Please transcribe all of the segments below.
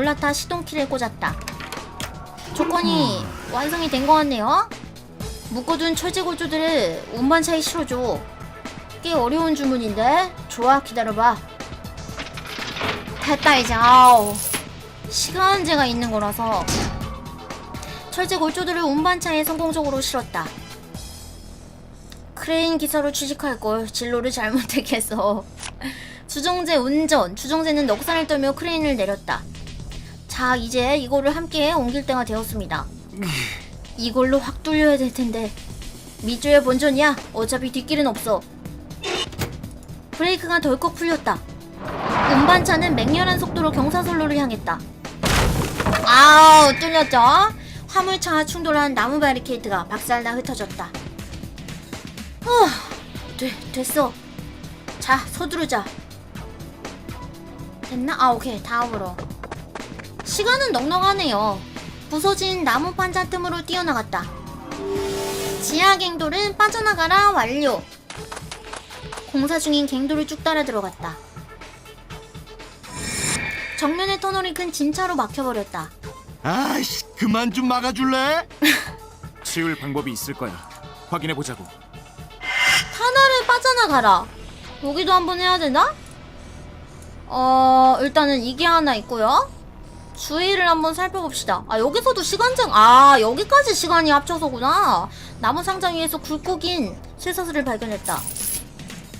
올라타 시동키를 꽂았다. 조건이 완성이 된 것 같네요. 묶어둔 철제 골조들을 운반 차에 실어줘. 꽤 어려운 주문인데? 좋아, 기다려봐. 됐다, 이제. 아우. 시간제가 있는 거라서. 철제 골조들을 운반차에 성공적으로 실었다. 크레인 기사로 취직할 걸 진로를 잘못 택했어. 주정재 운전. 주정재는 넉살을 떨며 크레인을 내렸다. 자, 이제 이거를 함께 옮길 때가 되었습니다. 이걸로 확 뚫려야 될 텐데. 밑줄의 본전이야. 어차피 뒷길은 없어. 브레이크가 덜컥 풀렸다. 운반차는 맹렬한 속도로 경사선로를 향했다. 아우, 뚫렸죠? 화물차와 충돌한 나무 바리케이트가 박살나 흩어졌다. 후, 돼, 됐어. 자, 서두르자. 됐나? 아, 오케이. 다음으로. 시간은 넉넉하네요. 부서진 나무 판자 틈으로 뛰어나갔다. 지하 갱도를 빠져나가라 완료. 공사 중인 갱도를 쭉 따라 들어갔다. 정면의 터널이 큰 진차로 막혀버렸다. 아이씨 그만 좀 막아줄래? 치울 방법이 있을 거야. 확인해 보자고. 터널을 빠져나가라. 여기도 한번 해야 되나? 어, 일단은 이게 하나 있고요. 주위를 한번 살펴봅시다. 아, 여기서도 시간장, 아, 여기까지 시간이 합쳐서구나. 나무 상자 위에서 굵고 긴 쇠사슬을 발견했다.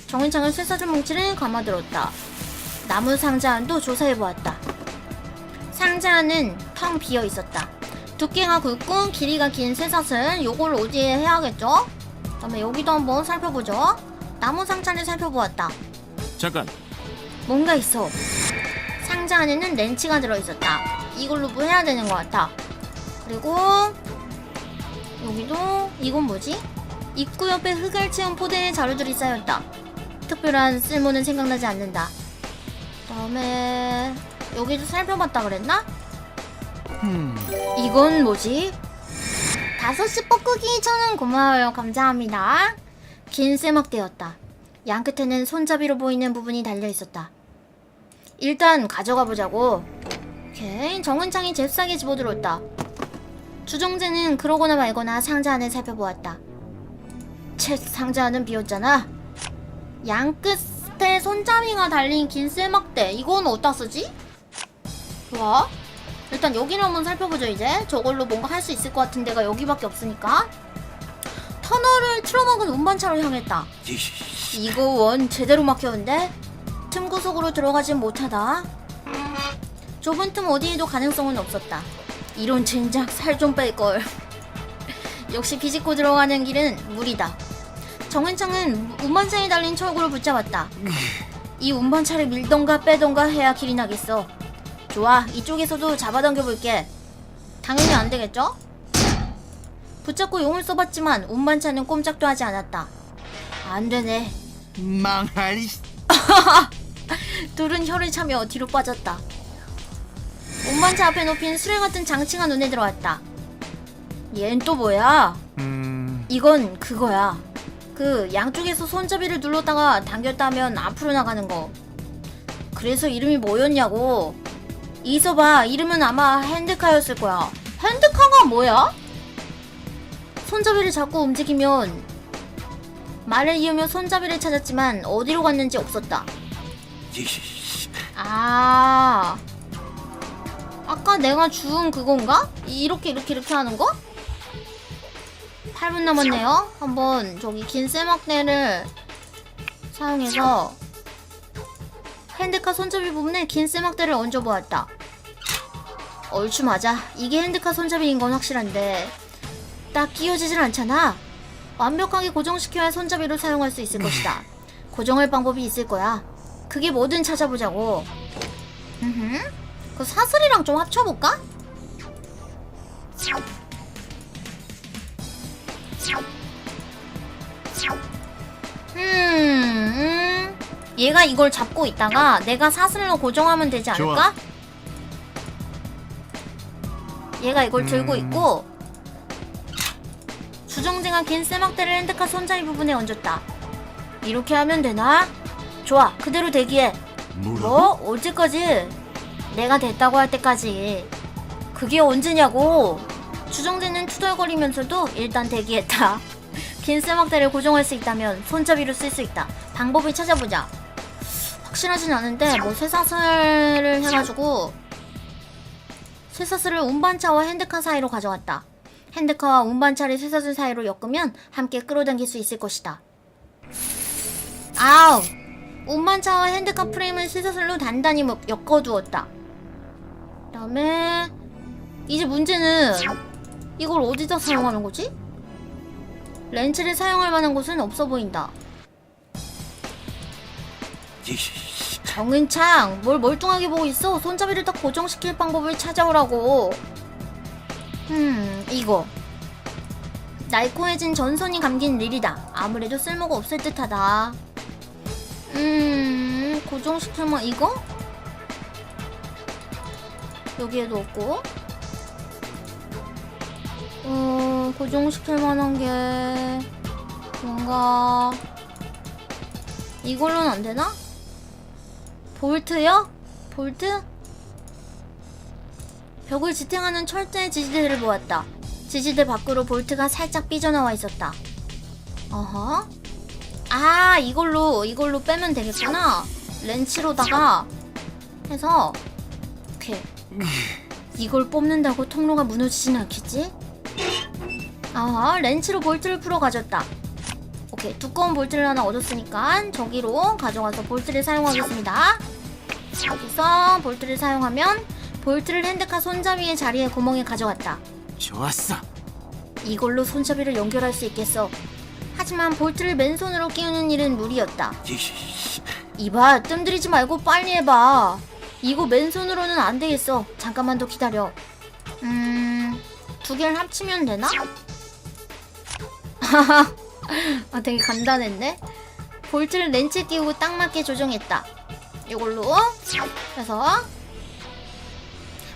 정인창은 쇠사슬 뭉치를 감아들었다. 나무 상자 안도 조사해보았다. 상자 안은 텅 비어 있었다. 두께가 굵고 길이가 긴 쇠사슬, 요걸 어디에 해야겠죠? 그다음에 여기도 한번 살펴보죠. 나무 상자를 살펴보았다. 잠깐. 뭔가 있어. 상자 안에는 렌치가 들어있었다. 이걸로 뭐 해야 되는 것 같아. 그리고 여기도 이건 뭐지? 입구 옆에 흙을 채운 포대의 자루들이 쌓였다. 특별한 쓸모는 생각나지 않는다. 그다음에 여기도 살펴봤다 그랬나? 음, 이건 뭐지? 다섯 시 뻐꾸기 천원 고마워요. 감사합니다. 긴 쇠막대였다. 양 끝에는 손잡이로 보이는 부분이 달려 있었다. 일단 가져가 보자고. 오케이. 정은창이 잽싸게 집어들었다. 주정재는 그러거나 말거나 상자 안을 살펴보았다. 채 상자 안은 비었잖아. 양 끝에 손잡이가 달린 긴 쇠막대. 이건 어디다 쓰지? 좋아. 일단 여기를 한번 살펴보죠 이제 저걸로 뭔가 할 수 있을 것 같은 데가 여기밖에 없으니까 터널을 틀어막은 운반차로 향했다 이거 원 제대로 막혔는데 틈 구석으로 들어가진 못하다 좁은 틈 어디에도 가능성은 없었다 이런 젠장 살 좀 뺄걸 역시 비집고 들어가는 길은 무리다 정은창은 운반차에 달린 철구를 붙잡았다 이 운반차를 밀던가 빼던가 해야 길이 나겠어 좋아, 이쪽에서도 잡아당겨 볼게. 당연히 안 되겠죠? 붙잡고 용을 써봤지만 운반차는 꼼짝도 하지 않았다. 안 되네. 망할 이- 둘은 혀를 차며 뒤로 빠졌다. 운반차 앞에 놓힌 수레 같은 장치가 눈에 들어왔다. 얜 또 뭐야? 음. 이건 그거야. 그 양쪽에서 손잡이를 눌렀다가 당겼다 하면 앞으로 나가는 거. 그래서 이름이 뭐였냐고. 이서봐, 이름은 아마 핸드카였을 거야. 핸드카가 뭐야? 손잡이를 잡고 움직이면 말을 이으며 손잡이를 찾았지만 어디로 갔는지 없었다. 아. 아까 내가 주운 그건가? 이렇게 이렇게 이렇게 하는 거? 8분 남았네요. 한번 저기 긴 쇠막대를 사용해서 핸드카 손잡이 부분에 긴 쇠막대를 얹어 보았다. 얼추 맞아. 이게 핸드카 손잡이인 건 확실한데 딱 끼워지질 않잖아. 완벽하게 고정시켜야 손잡이로 사용할 수 있을 것이다. 고정할 방법이 있을 거야. 그게 뭐든 찾아보자고. 음, 그 사슬이랑 좀 합쳐볼까? 음, 음, 얘가 이걸 잡고 있다가 내가 사슬로 고정하면 되지 않을까? 얘가 이걸 들고 음. 있고 주정재가 긴 쇠막대를 핸드카 손잡이 부분에 얹었다. 이렇게 하면 되나? 좋아, 그대로 대기해. 뭐? 언제까지? 내가 됐다고 할 때까지. 그게 언제냐고. 주정재는 투덜거리면서도 일단 대기했다. 긴 쓰막대를 고정할 수 있다면 손잡이로 쓸 수 있다. 방법을 찾아보자. 확실하진 않은데 뭐 쇠사슬을 해가지고 쇠사슬을 운반차와 핸드카 사이로 가져왔다. 핸드카와 운반차를 쇠사슬 사이로 엮으면 함께 끌어당길 수 있을 것이다. 아우! 운반차와 핸드카 프레임을 쇠사슬로 단단히 묶- 엮어두었다. 그 다음에 이제 문제는 이걸 어디다 사용하는 거지? 렌치를 사용할 만한 곳은 없어 보인다. 정은창, 뭘 멀뚱하게 보고 있어? 손잡이를 딱 고정시킬 방법을 찾아오라고. 음, 이거. 날코해진 전선이 감긴 릴이다. 아무래도 쓸모가 없을 듯하다. 음, 고정시킬 만 이거? 여기에도 없고. 어, 고정시킬 만한 게 뭔가 이걸로는 안 되나? 볼트요? 볼트? 벽을 지탱하는 철제 지지대를 보았다. 지지대 밖으로 볼트가 살짝 삐져나와 있었다. 어허? 아, 이걸로, 이걸로 빼면 되겠구나. 렌치로다가 해서, 이렇게. 이걸 뽑는다고 통로가 무너지진 않겠지? 아하, 렌치로 볼트를 풀어 가졌다. 오케이, 두꺼운 볼트를 하나 얻었으니까 저기로 가져가서 볼트를 사용하겠습니다. 여기서 볼트를 사용하면 볼트를 핸드카 손잡이의 자리에 구멍에 가져갔다. 좋았어. 이걸로 손잡이를 연결할 수 있겠어. 하지만 볼트를 맨손으로 끼우는 일은 무리였다. 이봐, 뜸들이지 말고 빨리 해봐. 이거 맨손으로는 안 되겠어. 잠깐만 더 기다려. 음, 두 개를 합치면 되나? 아, 되게 간단했네. 볼트를 렌치 끼우고 딱 맞게 조정했다. 이걸로 해서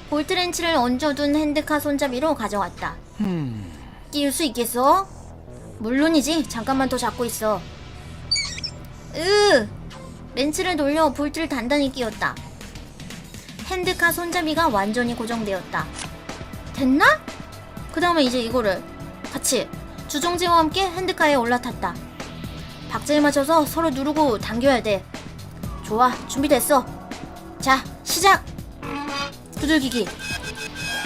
볼트 렌치를 얹어둔 핸드카 손잡이로 가져왔다. 음, 끼울 수 있겠어? 물론이지. 잠깐만 더 잡고 있어. 으! 렌치를 돌려 볼트를 단단히 끼웠다. 핸드카 손잡이가 완전히 고정되었다. 됐나? 그 다음에 이제 이거를 같이 주정지와 함께 핸드카에 올라탔다. 박자에 맞춰서 서로 누르고 당겨야 돼. 좋아, 준비됐어. 자, 시작! 두들기기.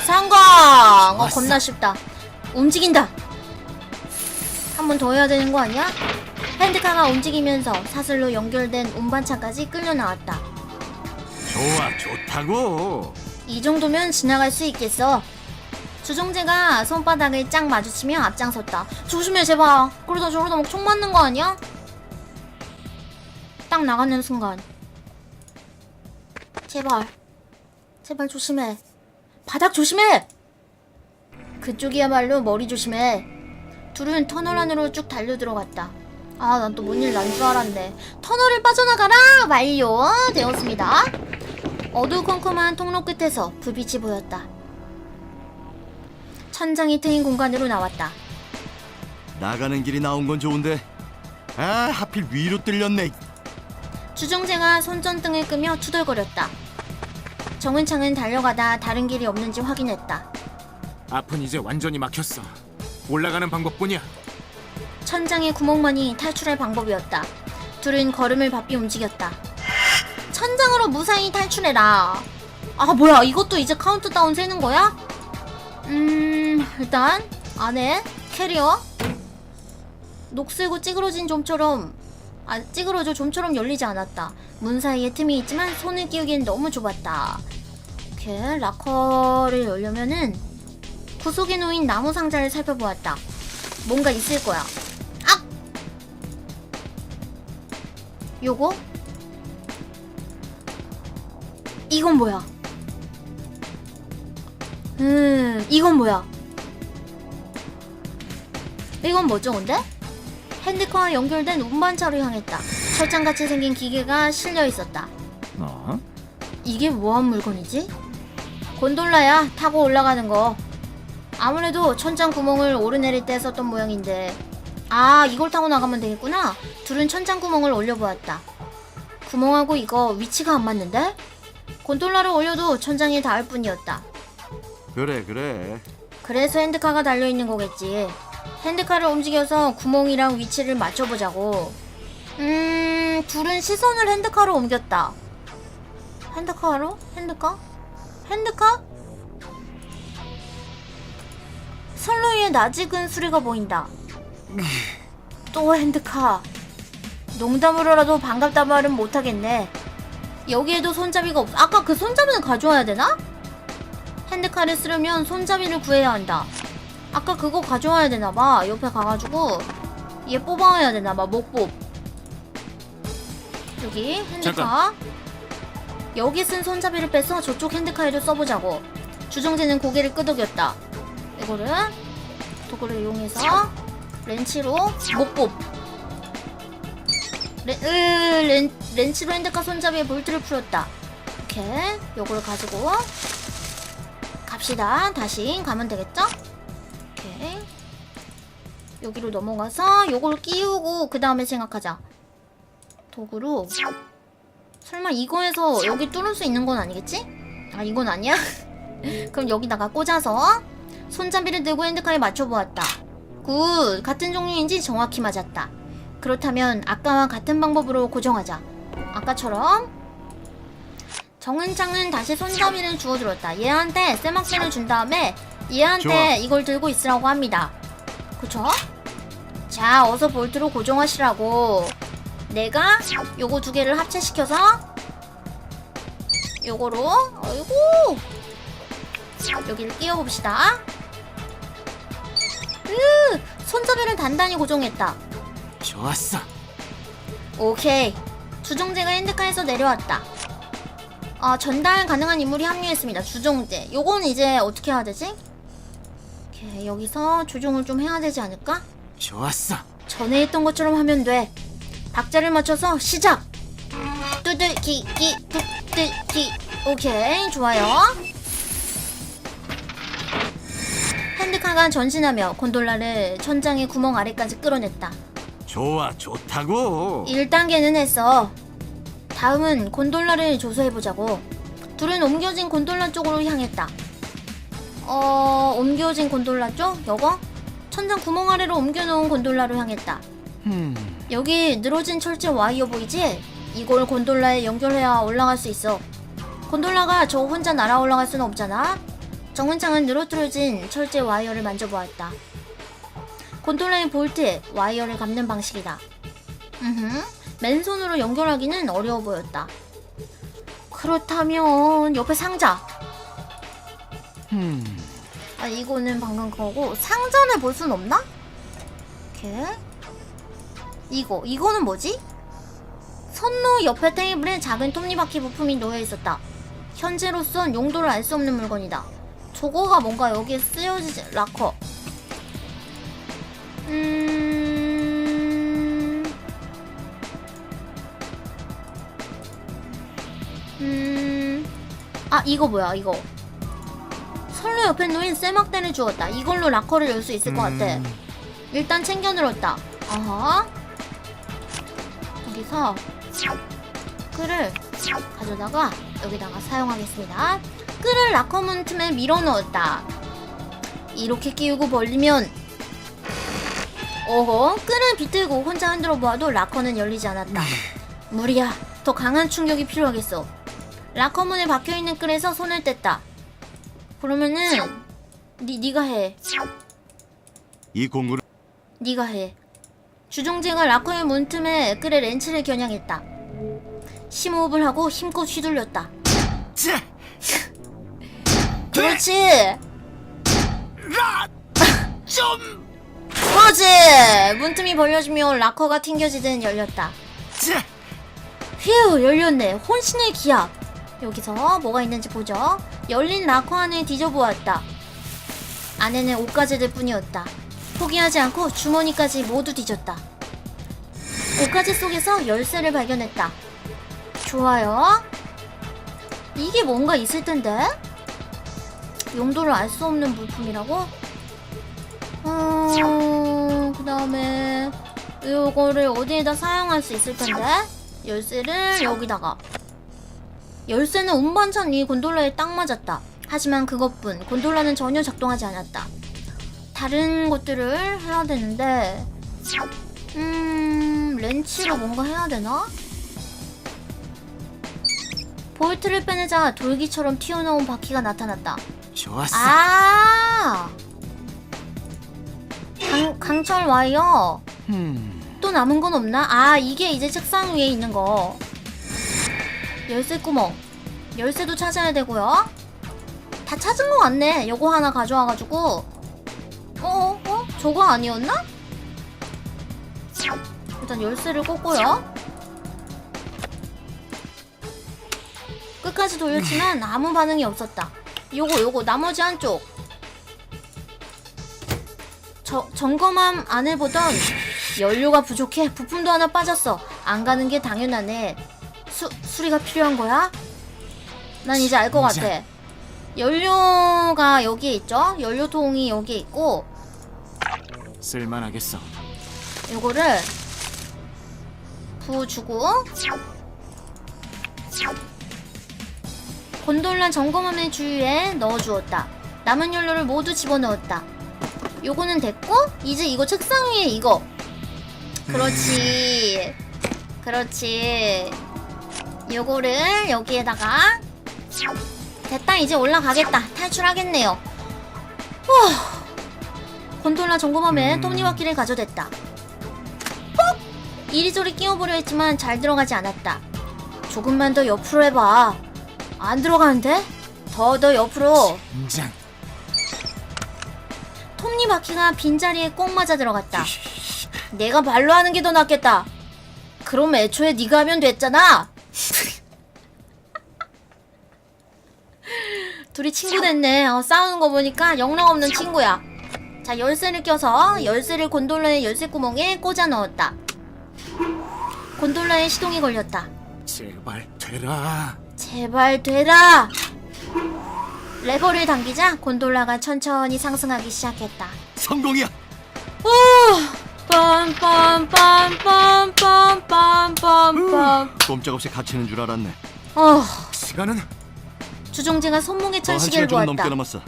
성공! 어. 겁나 쉽다. 움직인다. 한 번 더 해야 되는 거 아니야? 핸드카가 움직이면서 사슬로 연결된 운반차까지 끌려 나왔다. 좋아, 좋다고. 이 정도면 지나갈 수 있겠어. 주정재가 손바닥을 쫙 마주치며 앞장섰다. 조심해 제발. 그러다 저러다 막 총 맞는 거 아니야? 딱 나가는 순간. 제발. 제발 조심해. 바닥 조심해. 그쪽이야말로 머리 조심해. 둘은 터널 안으로 쭉 달려 들어갔다. 아, 난 또 뭔 일 난 줄 알았네. 터널을 빠져나가라! 완료! 되었습니다. 어두컴컴한 통로 끝에서 불빛이 보였다. 천장이 트인 공간으로 나왔다. 나가는 길이 나온 건 좋은데, 아, 하필 위로 뚫렸네. 주정재가 손전등을 끄며 투덜거렸다. 정은창은 달려가다 다른 길이 없는지 확인했다. 앞은 이제 완전히 막혔어. 올라가는 방법뿐이야. 천장의 구멍만이 탈출할 방법이었다. 둘은 걸음을 바삐 움직였다. 천장으로 무사히 탈출해라. 아 뭐야 이것도 이제 카운트다운 세는 거야? 음 일단 안에 캐리어 녹슬고 찌그러진 좀처럼 아 찌그러져 좀처럼 열리지 않았다. 문 사이에 틈이 있지만 손을 끼우기엔 너무 좁았다. 이렇게 락커를 열려면은 구석에 놓인 나무 상자를 살펴보았다. 뭔가 있을 거야. 아! 요거? 이건 뭐야? 음, 이건 뭐야? 이건 뭐죠, 근데? 핸드카와 연결된 운반차로 향했다. 철장같이 생긴 기계가 실려 있었다. 어? 이게 뭐한 물건이지? 곤돌라야 타고 올라가는 거 아무래도 천장 구멍을 오르내릴 때 썼던 모양인데 아 이걸 타고 나가면 되겠구나 둘은 천장 구멍을 올려보았다 구멍하고 이거 위치가 안 맞는데? 곤돌라를 올려도 천장에 닿을 뿐이었다. 그래 그래. 그래서 핸드카가 달려있는 거겠지. 핸드카를 움직여서 구멍이랑 위치를 맞춰보자고. 음, 둘은 시선을 핸드카로 옮겼다. 핸드카로? 핸드카? 핸드카? 선로 위에 낯익은 수리가 보인다. 또 핸드카. 농담으로라도 반갑다 말은 못하겠네. 여기에도 손잡이가 없. 아까 그 손잡이는 가져와야 되나? 핸드카를 쓰려면 손잡이를 구해야 한다. 아까 그거 가져와야 되나봐. 옆에 가가지고 얘 뽑아야 되나봐. 목뽑. 여기 핸드카. 잠깐. 여기 쓴 손잡이를 빼서 저쪽 핸드카에도 써보자고. 주정재는 고개를 끄덕였다. 이거를 도구를 이용해서 렌치로 목뽑. 렌, 으, 렌, 렌치로 핸드카 손잡이에 볼트를 풀었다. 이렇게 요걸 가지고 갑시다. 다시 가면 되겠죠? 이렇게 여기로 넘어가서 요걸 끼우고 그 다음에 생각하자. 도구로 설마 이거에서 여기 뚫을 수 있는 건 아니겠지? 아 이건 아니야? 그럼 여기다가 꽂아서 손잡이를 들고 핸드카에 맞춰보았다. 굿! 같은 종류인지 정확히 맞았다. 그렇다면 아까와 같은 방법으로 고정하자. 아까처럼 정은창은 다시 손잡이를 주워들었다. 얘한테 쇠막대를 준 다음에 얘한테 좋아. 이걸 들고 있으라고 합니다. 그쵸? 자, 어서 볼트로 고정하시라고. 내가 요거 두 개를 합체시켜서 요거로 아이고 여기를 끼워봅시다. 으, 손잡이를 단단히 고정했다. 좋았어. 오케이. 주정재가 핸드카에서 내려왔다. 아, 전달 가능한 인물이 합류했습니다. 주정재. 요건 이제 어떻게 해야 되지? 오케이, 여기서 조종을 좀 해야 되지 않을까? 좋았어. 전에 했던 것처럼 하면 돼. 박자를 맞춰서 시작! 뚜들기, 기, 뚜들기. 오케이, 좋아요. 핸드카가 전신하며 곤돌라를 천장의 구멍 아래까지 끌어냈다. 좋아 좋다고. 1단계는 했어. 다음은 곤돌라를 조사해보자고. 둘은 옮겨진 곤돌라 쪽으로 향했다. 어, 옮겨진 곤돌라 쪽? 요거? 천장 구멍 아래로 옮겨놓은 곤돌라로 향했다. 음. 여기 늘어진 철제 와이어 보이지? 이걸 곤돌라에 연결해야 올라갈 수 있어. 곤돌라가 저 혼자 날아 올라갈 수는 없잖아. 정은창은 늘어뜨려진 철제 와이어를 만져보았다. 곤돌라의 볼트에 와이어를 감는 방식이다. 음흠. 맨손으로 연결하기는 어려워 보였다. 그렇다면 옆에 상자. 음. 아 이거는 방금 거고 상자를 볼 순 없나? 이렇게 이거 이거는 뭐지? 선로 옆에 테이블에 작은 톱니바퀴 부품이 놓여 있었다. 현재로선 용도를 알 수 없는 물건이다. 저거가 뭔가 여기에 쓰여지지 락커. 음. 음. 아 이거 뭐야 이거. 선로 옆에 놓인 쇠막대를 주었다. 이걸로 락커를 열 수 있을 것 같아. 음. 일단 챙겨 들었다. 아하. 여기서 끈을 가져다가 여기다가 사용하겠습니다. 끈을 락커문 틈에 밀어 넣었다. 이렇게 끼우고 벌리면 어허 끈을 비틀고 혼자 흔들어 보아도 락커는 열리지 않았다. 무리야. 더 강한 충격이 필요하겠어. 락커문에 박혀있는 끈에서 손을 뗐다. 그러면은 니 니가 해. 이 공구를 네가 해. 주종재가 락커의 문틈에 끌에 렌치를 겨냥했다. 심호흡을 하고 힘껏 휘둘렸다. 자. 그렇지. 좀. 그렇지. 문틈이 벌려지며 락커가 튕겨지듯 열렸다. 자. 휴 열렸네. 혼신의 기합. 여기서 뭐가 있는지 보죠. 열린 락커 안을 뒤져보았다. 안에는 옷가지들 뿐이었다. 포기하지 않고 주머니까지 모두 뒤졌다. 옷가지 속에서 열쇠를 발견했다. 좋아요. 이게 뭔가 있을 텐데? 용도를 알 수 없는 물품이라고? 음, 그 다음에 이거를 어디에다 사용할 수 있을 텐데? 열쇠를 여기다가 열쇠는 운반찬이 곤돌라에 딱 맞았다. 하지만 그것뿐 곤돌라는 전혀 작동하지 않았다. 다른 것들을 해야 되는데 음... 렌치로 뭔가 해야 되나? 볼트를 빼내자 돌기처럼 튀어나온 바퀴가 나타났다. 좋았어. 아! 강, 강철 와이어. 음, 또 남은 건 없나? 아, 이게 이제 책상 위에 있는 거. 열쇠 구멍. 열쇠도 찾아야 되고요. 다 찾은 것 같네. 요거 하나 가져와가지고. 어, 어, 어? 저거 아니었나? 일단 열쇠를 꽂고요. 끝까지 돌렸지만 아무 반응이 없었다. 요거, 요거, 나머지 한쪽. 저, 점검함 안을 보던 연료가 부족해 부품도 하나 빠졌어 안 가는 게 당연하네 수, 수리가 필요한 거야? 난 이제 알 것 같아 연료가 여기에 있죠 연료통이 여기에 있고 쓸만하겠어. 요거를 부어주고 곤돌라 점검함의 주위에 넣어주었다. 남은 연료를 모두 집어넣었다. 요거는 됐고 이제 이거 책상 위에 이거. 그렇지. 그렇지. 요거를 여기에다가 됐다. 이제 올라가겠다. 탈출하겠네요. 후. 곤돌라 점검함에 음. 톱니바퀴를 가져댔다. 뽁! 이리저리 끼워보려 했지만 잘 들어가지 않았다. 조금만 더 옆으로 해봐 안 들어가는데? 더 더 옆으로 인장. 톱니바퀴가 빈자리에 꼭 맞아 들어갔다. 내가 발로 하는 게 더 낫겠다. 그럼 애초에 네가 하면 됐잖아. 둘이 친구 됐네. 어, 싸우는 거 보니까 영락 없는 친구야. 자, 열쇠를 껴서 열쇠를 곤돌라의 열쇠 구멍에 꽂아 넣었다. 곤돌라에 시동이 걸렸다. 제발 되라. 제발 되라. 레버를 당기자 곤돌라가 천천히 상승하기 시작했다. 성공이야. 빰빰빰빰빰빰빰빰. 꼼짝없이 갇히는 줄 알았네. 어, 시간은 주종재가 손목에 찬 시계를 좀 넘게 보았다. 남았어.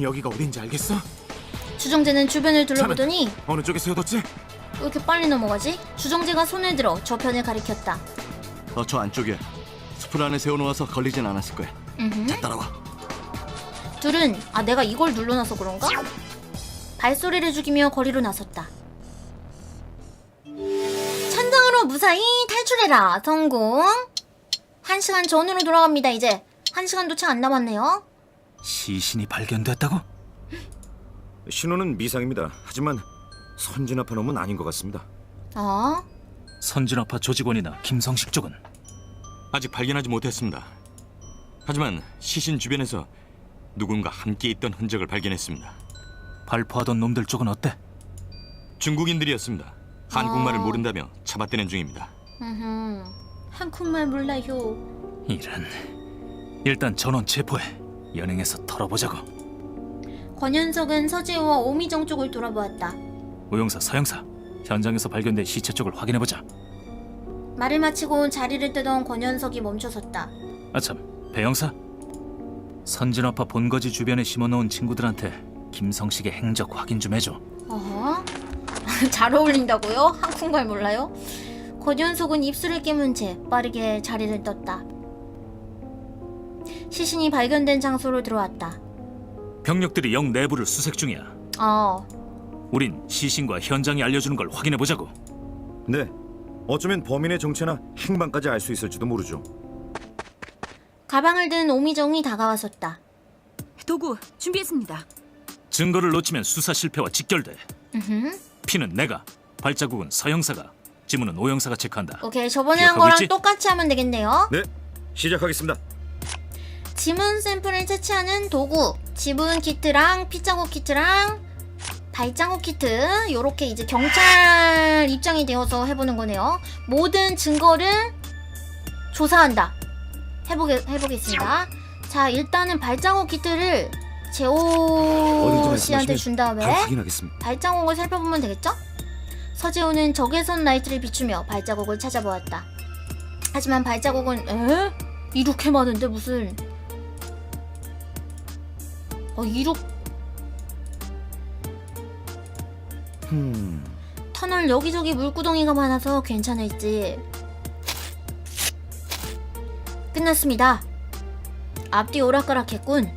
여기가 어딘지 알겠어? 주종재는 주변을 둘러보더니 어느 쪽에 세워뒀지? 왜 이렇게 빨리 넘어가지? 주종재가 손을 들어 저편을 가리켰다. 어, 저 안쪽에 숲을 안에 세워놓아서 걸리진 않았을 거야. 음흠. 자, 따라와. 둘은 아 내가 이걸 눌러놔서 그런가? 발소리를 죽이며 거리로 나섰다. 천장으로 무사히 탈출해라. 성공. 한 시간 전으로 돌아갑니다. 이제 한 시간도 채 안 남았네요. 시신이 발견됐다고? 신호는 미상입니다. 하지만 선진아파 놈은 아닌 것 같습니다. 어? 선진아파 조직원이나 김성식 쪽은 아직 발견하지 못했습니다. 하지만 시신 주변에서 누군가 함께 있던 흔적을 발견했습니다. 발포하던 놈들 쪽은 어때? 중국인들이었습니다. 한국말을 아. 모른다며 잡아떼는 중입니다. 음. 한국말 몰라요. 이런 일단 전원 체포해 연행해서 털어보자고 권현석은 서재호와 오미정 쪽을 돌아보았다. 우영사 서영사 현장에서 발견된 시체 쪽을 확인해보자 말을 마치고 자리를 뜨던 권현석이 멈춰섰다. 아참 배영사 선진아파 본거지 주변에 심어놓은 친구들한테 김성식의 행적 확인 좀 해줘 어허? 잘 어울린다고요? 한국말 몰라요? 권현석은 입술을 깨문 채 빠르게 자리를 떴다. 시신이 발견된 장소로 들어왔다. 병력들이 영 내부를 수색 중이야 어, 우린 시신과 현장이 알려주는 걸 확인해 보자고 네. 어쩌면 범인의 정체나 행방까지 알 수 있을지도 모르죠. 가방을 든 오미정이 다가와섰다. 도구 준비했습니다. 증거를 놓치면 수사 실패와 직결돼 으흠. 피는 내가 발자국은 서영사가 지문은 오영사가 체크한다 오케이, 저번에 한 기억하고 거랑 있지? 똑같이 하면 되겠네요. 네. 시작하겠습니다. 지문 샘플을 채취하는 도구, 지문 키트랑 피자국 키트랑 발자국 키트 요렇게 이제 경찰 입장이 되어서 해보는 거네요. 모든 증거를 조사한다. 해보게 해보겠습니다. 자 일단은 발자국 키트를 재호 씨한테 준 다음에. 발자국을 살펴보면 되겠죠? 서재호는 적외선 라이트를 비추며 발자국을 찾아보았다. 하지만 발자국은 에? 이렇게 많은데 무슨 어 이렇게 음, 터널 여기저기 물구덩이가 많아서 괜찮을지 끝났습니다. 앞뒤 오락가락했군.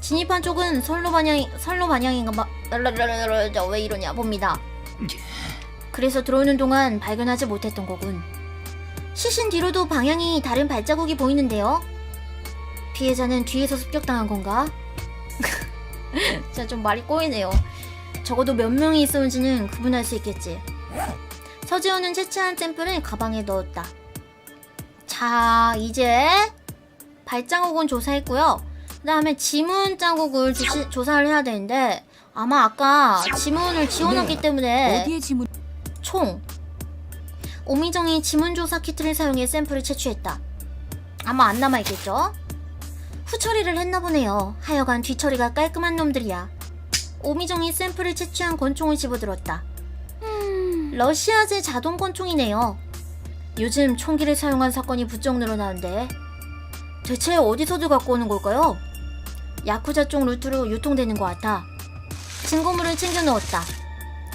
진입한 쪽은 선로 방향 선로 방향인가 봐. 왜 이러냐 봅니다. 그래서 들어오는 동안 발견하지 못했던 거군. 시신 뒤로도 방향이 다른 발자국이 보이는데요. 피해자는 뒤에서 습격당한 건가? 진짜 좀 말이 꼬이네요. 적어도 몇 명이 있었는지는 구분할 수 있겠지. 서지호는 채취한 샘플을 가방에 넣었다. 자, 이제 발자국은 조사했고요. 그 다음에 지문 자국을 조시- 조사를 해야 되는데 아마 아까 지문을 지워놨기 때문에 어디에 지문? 총 오미정이 지문 조사 키트를 사용해 샘플을 채취했다. 아마 안 남아 있겠죠? 후처리를 했나 보네요. 하여간 뒤처리가 깔끔한 놈들이야. 오미정이 샘플을 채취한 권총을 집어들었다. 러시아제 자동 권총이네요. 요즘 총기를 사용한 사건이 부쩍 늘어나는데 대체 어디서들 갖고 오는 걸까요? 야쿠자 쪽 루트로 유통되는 것 같아. 증거물을 챙겨 넣었다.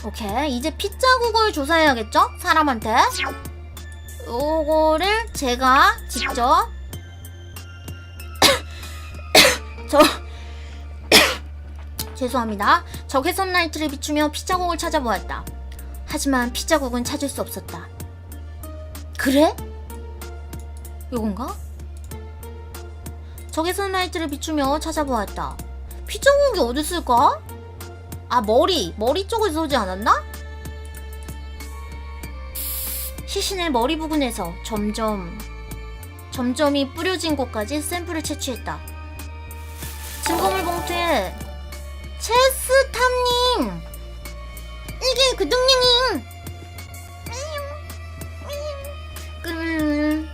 오케이 이제 핏자국을 조사해야겠죠? 사람한테 요거를 제가 직접 저 죄송합니다 적외선 라이트를 비추며 핏자국을 찾아보았다 하지만 핏자국은 찾을 수 없었다 그래? 요건가? 적외선 라이트를 비추며 찾아보았다 핏자국이 어디 있을까? 아 머리 머리 쪽을 쏘지 않았나? 시신의 머리 부분에서 점점 점점이 뿌려진 곳까지 샘플을 채취했다. 봉투에 체스탐님 이게 그 동양인 끄면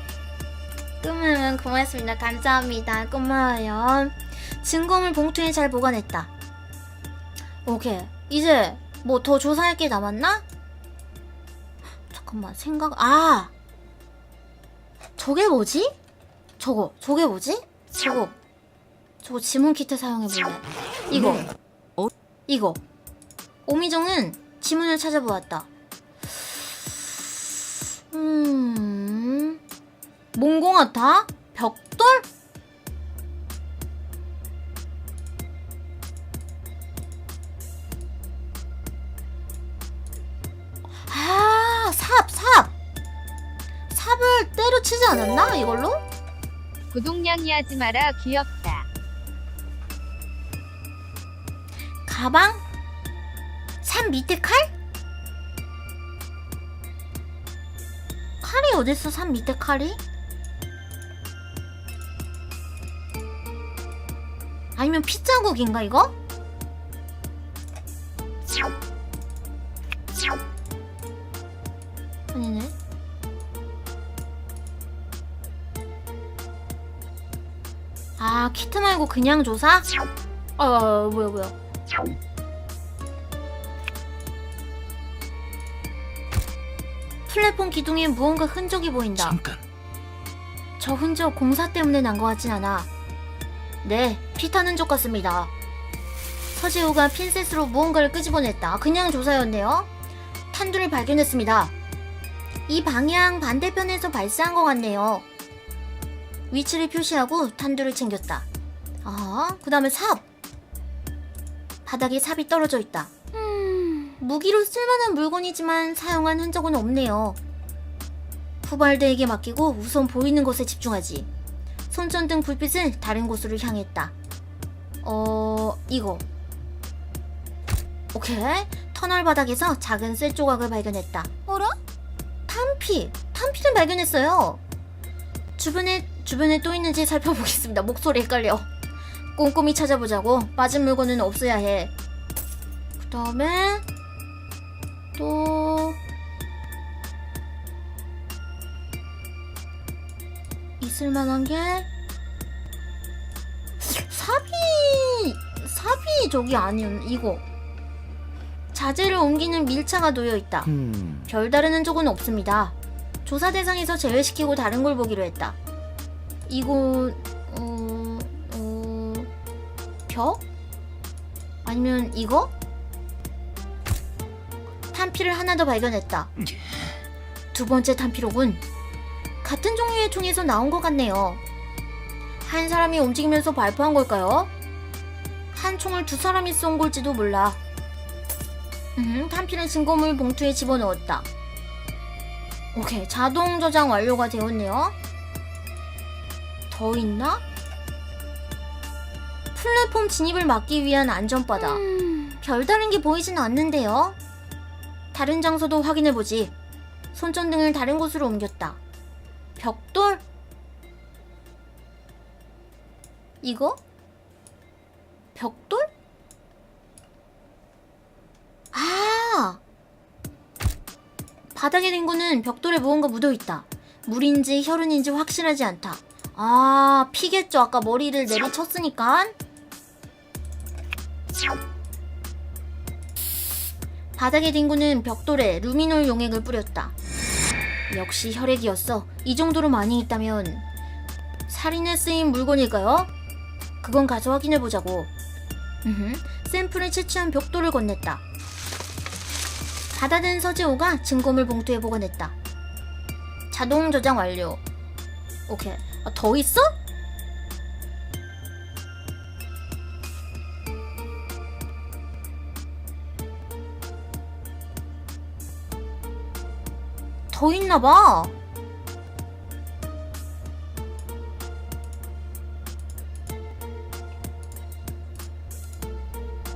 끄면 고맙습니다. 감사합니다. 고마워요. 증거물 봉투에 잘 보관했다. 오케이. 이제 뭐 더 조사할 게 남았나? 잠깐만 생각 아 저게 뭐지? 저거 저게 뭐지? 저거 저거 지문 키트 사용해 볼래. 이거 어? 이거 오미정은 지문을 찾아보았다. 음 몽공아타 벽돌 아, 삽, 삽! 삽을 때려치지 않았나? 이걸로? 구동냥이 하지 마라 귀엽다. 가방? 삽 밑에 칼? 칼이 어딨어, 삽 밑에 칼이? 아니면 핏자국인가, 이거? 아니네. 아, 키트 말고 그냥 조사? 아, 아, 뭐야, 뭐야. 플랫폼 기둥에 무언가 흔적이 보인다. 잠깐. 저 흔적 공사 때문에 난 것 같진 않아. 네, 피탄 흔적 같습니다. 서지호가 핀셋으로 무언가를 끄집어냈다. 그냥 조사였네요. 탄두를 발견했습니다. 이 방향 반대편에서 발사한 것 같네요. 위치를 표시하고 탄두를 챙겼다. 아, 그 다음에 삽! 바닥에 삽이 떨어져 있다. 음, 무기로 쓸만한 물건이지만 사용한 흔적은 없네요. 후발대에게 맡기고 우선 보이는 곳에 집중하지. 손전등 불빛을 다른 곳으로 향했다. 어, 이거. 오케이. 터널 바닥에서 작은 쇠 조각을 발견했다. 어라? 탄피. 탄피를 발견했어요. 주변에, 주변에 또 있는지 살펴보겠습니다. 목소리 헷갈려. 꼼꼼히 찾아보자고. 빠진 물건은 없어야 해. 그 다음에, 또, 있을 만한 게 삽이 삽이 저기 아니었 이거 자재를 옮기는 밀차가 놓여 있다. 음, 별다른 흔적은 없습니다. 조사 대상에서 제외시키고 다른 걸 보기로 했다. 이거 어, 어, 벽? 아니면 이거? 탄피를 하나 더 발견했다. 두 번째 탄피로군. 같은 종류의 총에서 나온 것 같네요. 한 사람이 움직이면서 발포한 걸까요? 한 총을 두 사람이 쏜 걸지도 몰라. 음, 탄피는 증거물 봉투에 집어넣었다. 오케이, 자동 저장 완료가 되었네요. 더 있나? 플랫폼 진입을 막기 위한 안전바다. 별다른 게 보이진 않는데요. 다른 장소도 확인해보지. 손전등을 다른 곳으로 옮겼다. 벽돌? 이거? 벽돌? 아! 바닥에 된 거는 벽돌에 무언가 묻어있다. 물인지 혈흔인지 확실하지 않다. 아, 피겠죠. 아까 머리를 내리쳤으니까. 바닥에 뒹구는 벽돌에 루미놀 용액을 뿌렸다. 역시 혈액이었어. 이 정도로 많이 있다면 살인에 쓰인 물건일까요? 그건 가서 확인해 보자고. 음흠, 샘플을 채취한 벽돌을 건넸다. 받아든 서재호가 증거물 봉투에 보관했다. 자동 저장 완료. 오케이. 아, 더 있어? 더 있나 봐.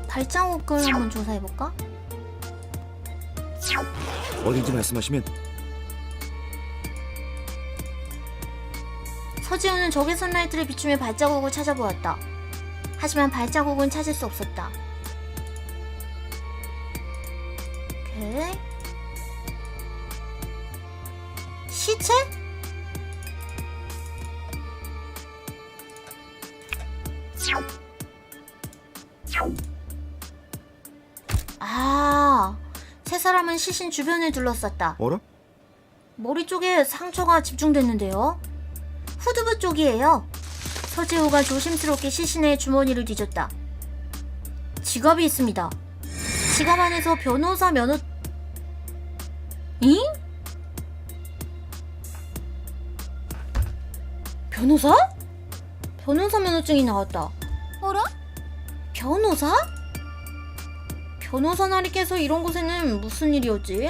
발자국을 한번 조사해볼까? 어딘지 말씀하시면 서지호는 적외 선라이트를 비추며 발자국을 찾아보았다. 하지만 발자국은 찾을 수 없었다. 시신 주변을 둘러쌌다. 어라? 머리 쪽에 상처가 집중됐는데요. 후두부 쪽이에요. 서재호가 조심스럽게 시신의 주머니를 뒤졌다. 지갑이 있습니다. 지갑 안에서 변호사 면허... 잉? 변호사? 변호사 면허증이 나왔다. 어라? 변호사? 변호사 깨서 이런 곳에는 무슨 일이었지?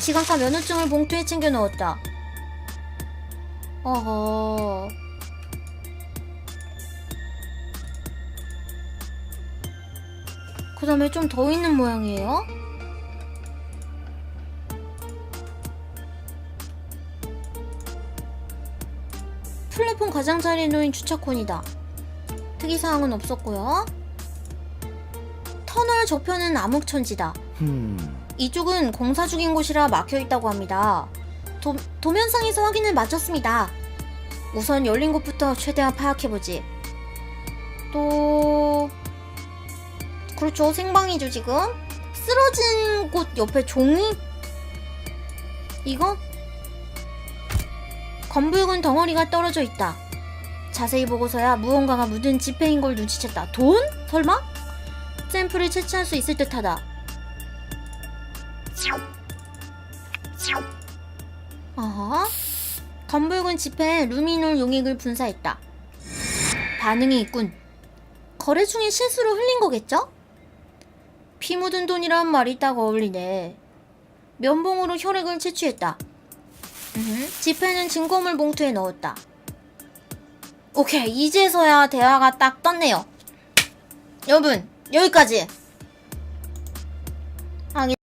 지각사 면허증을 봉투에 챙겨 넣었다. 어허. 그 다음에 좀 더 있는 모양이에요. 플랫폼 가장자리에 놓인 주차콘이다. 특이사항은 없었고요. 터널 저편은 암흑천지다. 음. 이쪽은 공사 중인 곳이라 막혀 있다고 합니다. 도, 도면상에서 확인을 마쳤습니다. 우선 열린 곳부터 최대한 파악해보지. 또, 그렇죠. 생방이죠, 지금. 쓰러진 곳 옆에 종이? 이거? 검붉은 덩어리가 떨어져 있다. 자세히 보고서야 무언가가 묻은 지폐인 걸 눈치챘다. 돈? 설마? 샘플을 채취할 수 있을 듯하다. 어허. 검붉은 지폐에 루미놀 용액을 분사했다. 반응이 있군. 거래 중에 실수로 흘린 거겠죠? 피 묻은 돈이란 말이 딱 어울리네. 면봉으로 혈액을 채취했다. 음, 지폐는 증거물 봉투에 넣었다. 오케이, 이제서야 대화가 딱 떴네요. 여러분, 여기까지.